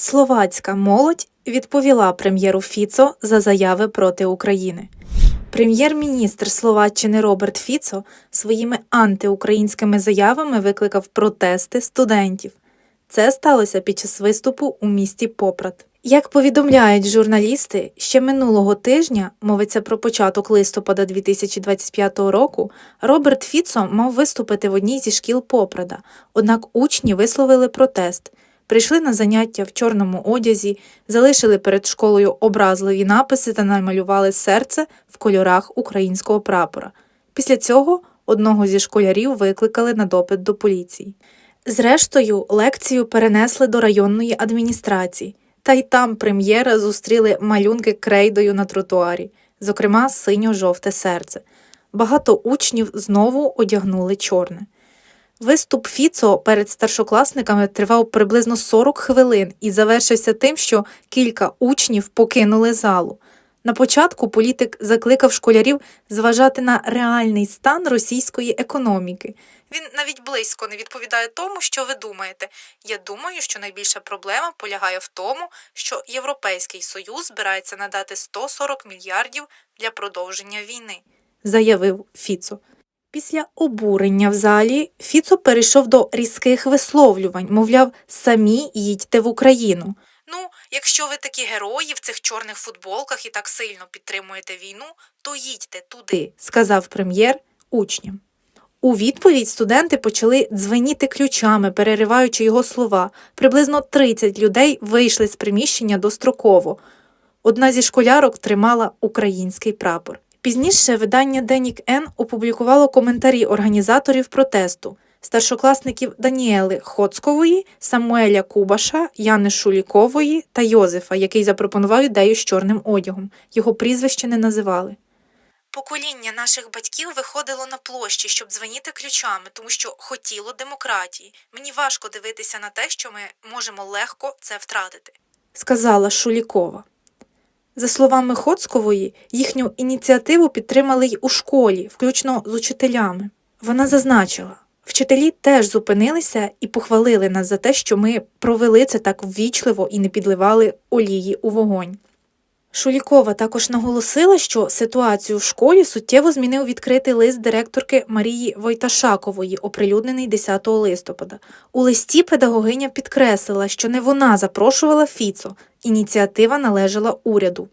Словацька молодь відповіла прем'єру Фіцо за заяви проти України. Прем'єр-міністр Словаччини Роберт Фіцо своїми антиукраїнськими заявами викликав протести студентів. Це сталося під час виступу у місті Попрат. Як повідомляють журналісти, ще минулого тижня, мовиться про початок листопада 2025 року, Роберт Фіцо мав виступити в одній зі шкіл Попрада, однак учні висловили протест. Прийшли на заняття в чорному одязі, залишили перед школою образливі написи та намалювали серце в кольорах українського прапора. Після цього одного зі школярів викликали на допит до поліції. Зрештою, лекцію перенесли до районної адміністрації, та й там прем'єра зустріли малюнки крейдою на тротуарі, зокрема синьо-жовте серце. Багато учнів знову одягнули чорне. Виступ Фіцо перед старшокласниками тривав приблизно 40 хвилин і завершився тим, що кілька учнів покинули залу. На початку політик закликав школярів зважати на реальний стан російської економіки. Він навіть близько не відповідає тому, що ви думаєте. Я думаю, що найбільша проблема полягає в тому, що Європейський Союз збирається надати 140 мільярдів для продовження війни, заявив Фіцо. Після обурення в залі Фіцо перейшов до різких висловлювань, мовляв, самі їдьте в Україну. Ну, якщо ви такі герої в цих чорних футболках і так сильно підтримуєте війну, то їдьте туди, сказав прем'єр учням. У відповідь студенти почали дзвеніти ключами, перериваючи його слова. Приблизно 30 людей вийшли з приміщення достроково. Одна зі школярок тримала український прапор. Пізніше видання Денік Н опублікувало коментарі організаторів протесту старшокласників Даніели Хоцкової, Самуеля Кубаша, Яни Шулікової та Йозефа, який запропонував ідею з чорним одягом. Його прізвище не називали. Покоління наших батьків виходило на площі, щоб дзвеніти ключами, тому що хотіло демократії. Мені важко дивитися на те, що ми можемо легко це втратити, сказала Шулікова. За словами Хоцкової, їхню ініціативу підтримали й у школі, включно з учителями. Вона зазначила, вчителі теж зупинилися і похвалили нас за те, що ми провели це так ввічливо і не підливали олії у вогонь. Шулікова також наголосила, що ситуацію в школі суттєво змінив відкритий лист директорки Марії Войташакової, оприлюднений 10 листопада. У листі педагогиня підкреслила, що не вона запрошувала Фіцо, ініціатива належала уряду.